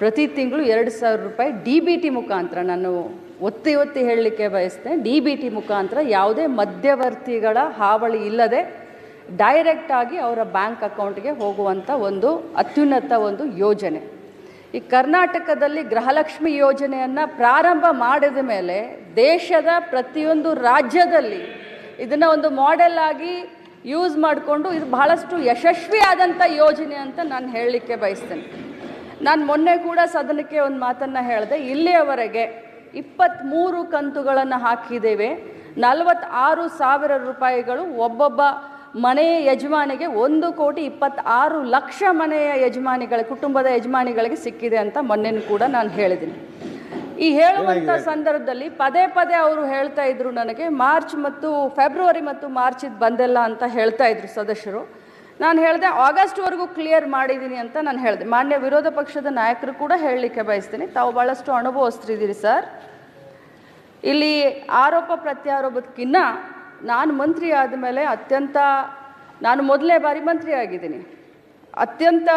ಪ್ರತಿ ತಿಂಗಳು ಎರಡು ಸಾವಿರ ರೂಪಾಯಿ ಡಿ ಬಿ ಟಿ ಮುಖಾಂತರ ನಾನು ಒತ್ತಿ ಒತ್ತಿ ಹೇಳಲಿಕ್ಕೆ ಬಯಸ್ತೇನೆ. ಡಿ ಬಿ ಟಿ ಮುಖಾಂತರ ಯಾವುದೇ ಮಧ್ಯವರ್ತಿಗಳ ಹಾವಳಿ ಇಲ್ಲದೆ ಡೈರೆಕ್ಟಾಗಿ ಅವರ ಬ್ಯಾಂಕ್ ಅಕೌಂಟ್ಗೆ ಹೋಗುವಂಥ ಒಂದು ಅತ್ಯುನ್ನತ ಒಂದು ಯೋಜನೆ. ಈ ಕರ್ನಾಟಕದಲ್ಲಿ ಗೃಹಲಕ್ಷ್ಮಿ ಯೋಜನೆಯನ್ನು ಪ್ರಾರಂಭ ಮಾಡಿದ ಮೇಲೆ ದೇಶದ ಪ್ರತಿಯೊಂದು ರಾಜ್ಯದಲ್ಲಿ ಇದನ್ನು ಒಂದು ಮಾಡೆಲ್ ಆಗಿ ಯೂಸ್ ಮಾಡಿಕೊಂಡು ಇದು ಬಹಳಷ್ಟು ಯಶಸ್ವಿಯಾದಂಥ ಯೋಜನೆ ಅಂತ ನಾನು ಹೇಳಲಿಕ್ಕೆ ಬಯಸ್ತೇನೆ. ನಾನು ಮೊನ್ನೆ ಕೂಡ ಸದನಕ್ಕೆ ಒಂದು ಮಾತನ್ನು ಹೇಳಿದೆ. ಇಲ್ಲಿಯವರೆಗೆ ಇಪ್ಪತ್ತ್ಮೂರು ಕಂತುಗಳನ್ನು ಹಾಕಿದ್ದೇವೆ. ನಲವತ್ತಾರು ಸಾವಿರ ರೂಪಾಯಿಗಳು ಒಬ್ಬೊಬ್ಬ ಮನೆಯ ಯಜಮಾನಿಗೆ ಒಂದು ಕೋಟಿ ಇಪ್ಪತ್ತಾರು ಲಕ್ಷ ಮನೆಯ ಯಜಮಾನಿಗಳ ಕುಟುಂಬದ ಯಜಮಾನಿಗಳಿಗೆ ಸಿಕ್ಕಿದೆ ಅಂತ ಮೊನ್ನೆನೂ ಕೂಡ ನಾನು ಹೇಳಿದ್ದೀನಿ. ಈ ಹೇಳುವಂಥ ಸಂದರ್ಭದಲ್ಲಿ ಪದೇ ಪದೇ ಅವರು ಹೇಳ್ತಾ ಇದ್ರು ನನಗೆ ಮಾರ್ಚ್ ಮತ್ತು ಫೆಬ್ರವರಿ ಮತ್ತು ಮಾರ್ಚ್ ಬಂದೆಲ್ಲ ಬಂದಿಲ್ಲ ಅಂತ ಹೇಳ್ತಾ ಇದ್ರು ಸದಸ್ಯರು. ನಾನು ಹೇಳಿದೆ ಆಗಸ್ಟ್ವರೆಗೂ ಕ್ಲಿಯರ್ ಮಾಡಿದ್ದೀನಿ ಅಂತ ನಾನು ಹೇಳಿದೆ. ಮಾನ್ಯ ವಿರೋಧ ಪಕ್ಷದ ನಾಯಕರು ಕೂಡ ಹೇಳಲಿಕ್ಕೆ ಬಯಸ್ತೀನಿ. ತಾವು ಭಾಳಷ್ಟು ಅನುಭವಿಸ್ತಿದ್ದೀರಿ ಸರ್ ಇಲ್ಲಿ ಆರೋಪ ಪ್ರತ್ಯಾರೋಪಕ್ಕಿನ್ನ ನಾನು ಮಂತ್ರಿ ಆದಮೇಲೆ ಅತ್ಯಂತ, ನಾನು ಮೊದಲನೇ ಬಾರಿ ಮಂತ್ರಿ ಆಗಿದ್ದೀನಿ. ಅತ್ಯಂತ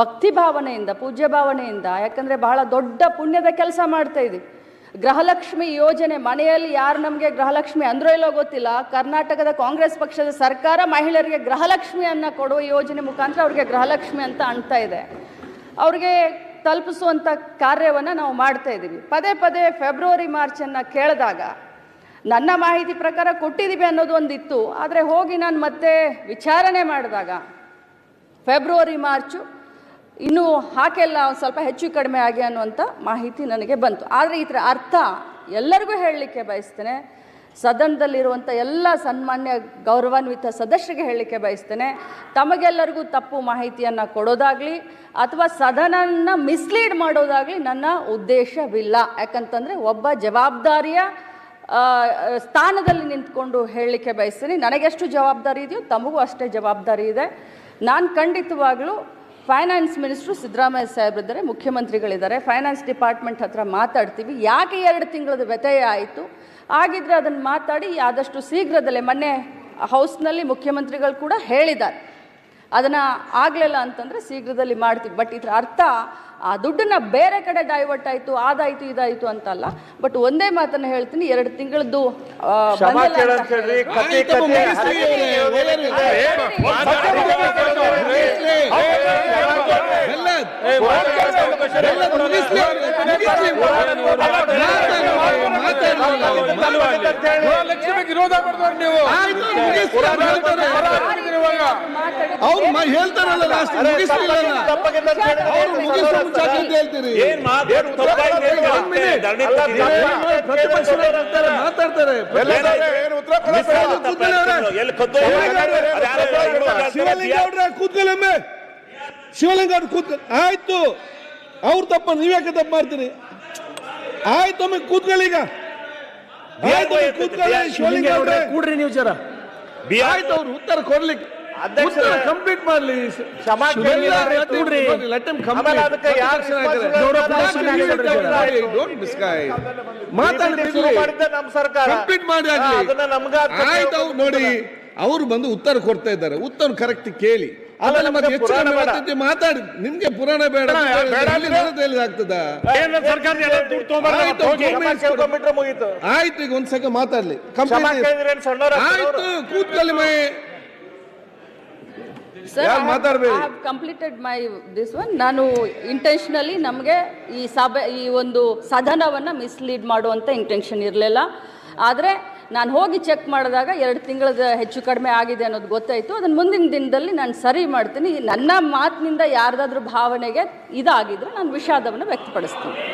ಭಕ್ತಿ ಭಾವನೆಯಿಂದ, ಪೂಜ್ಯ ಭಾವನೆಯಿಂದ, ಯಾಕಂದರೆ ಬಹಳ ದೊಡ್ಡ ಪುಣ್ಯದ ಕೆಲಸ ಮಾಡ್ತಾ ಇದ್ದೀವಿ. ಗೃಹಲಕ್ಷ್ಮಿ ಯೋಜನೆ ಮನೆಯಲ್ಲಿ ಯಾರು ನಮಗೆ ಗೃಹಲಕ್ಷ್ಮಿ ಅಂದ್ರೋ ಇಲ್ಲೋ ಗೊತ್ತಿಲ್ಲ, ಕರ್ನಾಟಕದ ಕಾಂಗ್ರೆಸ್ ಪಕ್ಷದ ಸರ್ಕಾರ ಮಹಿಳೆಯರಿಗೆ ಗೃಹಲಕ್ಷ್ಮಿಯನ್ನು ಕೊಡುವ ಯೋಜನೆ ಮುಖಾಂತರ ಅವ್ರಿಗೆ ಗೃಹಲಕ್ಷ್ಮಿ ಅಂತ ಅಣ್ತಾ ಇದೆ. ಅವ್ರಿಗೆ ತಲುಪಿಸುವಂಥ ಕಾರ್ಯವನ್ನು ನಾವು ಮಾಡ್ತಾ ಇದ್ದೀವಿ ಪದೇ ಪದೇ ಫೆಬ್ರವರಿ ಮಾರ್ಚನ್ನು ಕೇಳಿದಾಗ ನನ್ನ ಮಾಹಿತಿ ಪ್ರಕಾರ ಕೊಟ್ಟಿದ್ದೀವಿ ಅನ್ನೋದು ಒಂದಿತ್ತು. ಆದರೆ ಹೋಗಿ ನಾನು ಮತ್ತೆ ವಿಚಾರಣೆ ಮಾಡಿದಾಗ, ಫೆಬ್ರವರಿ, ಮಾರ್ಚು ಇನ್ನೂ ಹಾಕೆಲ್ಲ ಸ್ವಲ್ಪ ಹೆಚ್ಚು ಕಡಿಮೆ ಆಗಿ ಅನ್ನುವಂಥ ಮಾಹಿತಿ ನನಗೆ ಬಂತು. ಆದರೆ ಇದರ ಅರ್ಥ ಎಲ್ಲರಿಗೂ ಹೇಳಲಿಕ್ಕೆ ಬಯಸ್ತೇನೆ. ಸದನದಲ್ಲಿರುವಂಥ ಎಲ್ಲ ಸನ್ಮಾನ್ಯ ಗೌರವಾನ್ವಿತ ಸದಸ್ಯರಿಗೆ ಹೇಳಲಿಕ್ಕೆ ಬಯಸ್ತೇನೆ. ತಮಗೆಲ್ಲರಿಗೂ ತಪ್ಪು ಮಾಹಿತಿಯನ್ನು ಕೊಡೋದಾಗಲಿ ಅಥವಾ ಸದನನ್ನು ಮಿಸ್ಲೀಡ್ ಮಾಡೋದಾಗಲಿ ನನ್ನ ಉದ್ದೇಶವಿಲ್ಲ. ಯಾಕಂತಂದರೆ ಒಬ್ಬ ಜವಾಬ್ದಾರಿಯ ಸ್ಥಾನದಲ್ಲಿ ನಿಂತ್ಕೊಂಡು ಹೇಳಲಿಕ್ಕೆ ಬಯಸ್ತೀನಿ. ನನಗೆಷ್ಟು ಜವಾಬ್ದಾರಿ ಇದೆಯೋ ತಮಗೂ ಅಷ್ಟೇ ಜವಾಬ್ದಾರಿ ಇದೆ. ನಾನು ಖಂಡಿತವಾಗಲೂ ಫೈನಾನ್ಸ್ ಮಿನಿಸ್ಟ್ರು ಸಿದ್ದರಾಮಯ್ಯ ಸಾಹೇಬ್ರಿದ್ದಾರೆ ಮುಖ್ಯಮಂತ್ರಿಗಳಿದ್ದಾರೆ. ಫೈನಾನ್ಸ್ ಡಿಪಾರ್ಟ್ಮೆಂಟ್ ಹತ್ರ ಮಾತಾಡ್ತೀವಿ. ಯಾಕೆ ಎರಡು ತಿಂಗಳದ ವ್ಯತ್ಯಯ ಆಯಿತು? ಆಗಿದ್ರೆ ಅದನ್ನು ಮಾತಾಡಿ ಆದಷ್ಟು ಶೀಘ್ರದಲ್ಲೇ ಮೊನ್ನೆ ಹೌಸ್ನಲ್ಲಿ ಮುಖ್ಯಮಂತ್ರಿಗಳು ಕೂಡ ಹೇಳಿದ್ದಾರೆ. ಅದನ್ನು ಆಗಲಿಲ್ಲ ಅಂತಂದರೆ ಶೀಘ್ರದಲ್ಲಿ ಮಾಡ್ತೀವಿ. ಬಟ್ ಇದರ ಅರ್ಥ ಆ ದುಡ್ಡನ್ನ ಬೇರೆ ಕಡೆ ಡೈವರ್ಟ್ ಆಯಿತು ಆದಾಯಿತು ಇದಾಯಿತು ಅಂತಲ್ಲ. ಬಟ್ ಒಂದೇ ಮಾತನ್ನ ಹೇಳ್ತೀನಿ ಎರಡು ತಿಂಗಳದ್ದು ಮಾತಾಡ್ತಾರೆ ಏನು ಉತ್ತರ ಕೊಡಕ್ಕೆ ಆಯ್ತು, ಕೂತ್ಕೊಳ್ಳಿ ಅವ್ರೆ. ಎಲ್ಲಿ ಕದ್ದು ಶಿವಲಿಂಗ ಅವ್ರೆ ಕೂತ್ಕೊಳ್ಳೊಮ್ಮೆ ಶಿವಲಿಂಗ ಅವ್ರು ಕೂತ್ ಆಯ್ತು ಅವ್ರ ತಪ್ಪ ನೀವ್ಯಾಕೆ ತಪ್ಪು ಮಾಡ್ತೀರಿ? ಆಯ್ತು ಒಮ್ಮೆ ಕೂತ್ಕೊಳ್ಳಿ ಈಗ. ಆಯ್ತು ಒಮ್ಮೆ ಕೂತ್ಕೊಳ್ಳಿ ಶಿವಲಿಂಗ ಅವ್ರೆ ಕೂಡ್ರಿ ನೀವು ಜರ. ಆಯ್ತು ಅವ್ರು ಉತ್ತರ ಕೊಡ್ಲಿಕ್ಕೆ. ಉತ್ತರ ಕಂಪ್ಲೀಟ್ ಮಾಡ್ಲಿ. ಕ್ಷಮಾ ಕೇಳಿ ಕೂಡ್ರಿ. ಆಮೇಲೆ ಅದಕ್ಕೆ ಯಾರು ಮಾತಾಡಿ ಶುರು ಮಾಡಿದ್ದೆ ನಮ್ಮ ಸರ್ಕಾರ. ಕಂಪ್ಲೀಟ್ ಮಾಡಿ ಹಾ, ಆಗ್ಲಿ. ಅದನ್ನ ನಮ್ಗ ಆಯ್ತು ಅವ್ರು ನೋಡಿ. ಅವರು ಬಂದು ಉತ್ತರ ಕೊಡ್ತಾ ಇದ್ದಾರೆ. ಉತ್ತರ ಕರೆಕ್ಟ್ ಕೇಳಿ. ಆಮೇಲೆ ಮತ್ತೆ ಹೆಚ್ಚು ಪುರಾಣ ಕಡಿಮೆ ಬೇಡ. ಮಾತಾಡಿ. ನಿಮ್ಗೆ ಪುರಾಣ ಬೇಡ? ಆಗ್ತದ? ಆಯ್ತು, ಈಗ ಒಂದ್ ಸೆಕೆಂಡ್ ಮಾತಾಡ್ಲಿ. ಆಯ್ತು. ಕೂತ್ಕೊಳ್ಳಿ ಮೈ. ಕಂಪ್ಲೀಟೆಡ್ ಮೈ ದಿಸ್ ಒನ್ ನಾನು ಇಂಟೆನ್ಷನಲಿ ನಮಗೆ ಈ ಸಭೆ ಈ ಒಂದು ಸದನವನ್ನು ಮಿಸ್ಲೀಡ್ ಮಾಡುವಂಥ ಇಂಟೆನ್ಷನ್ ಇರಲಿಲ್ಲ. ಆದರೆ ನಾನು ಹೋಗಿ ಚೆಕ್ ಮಾಡಿದಾಗ ಎರಡು ತಿಂಗಳದ ಹೆಚ್ಚು ಕಡಿಮೆ ಆಗಿದೆ ಅನ್ನೋದು ಗೊತ್ತಾಯಿತು. ಅದನ್ನು ಮುಂದಿನ ದಿನದಲ್ಲಿ ನಾನು ಸರಿ ಮಾಡ್ತೀನಿ. ನನ್ನ ಮಾತಿನಿಂದ ಯಾರ್ದಾದ್ರೂ ಭಾವನೆಗೆ ಇದಾಗಿದ್ರೆ ನಾನು ವಿಷಾದವನ್ನು ವ್ಯಕ್ತಪಡಿಸ್ತೀನಿ.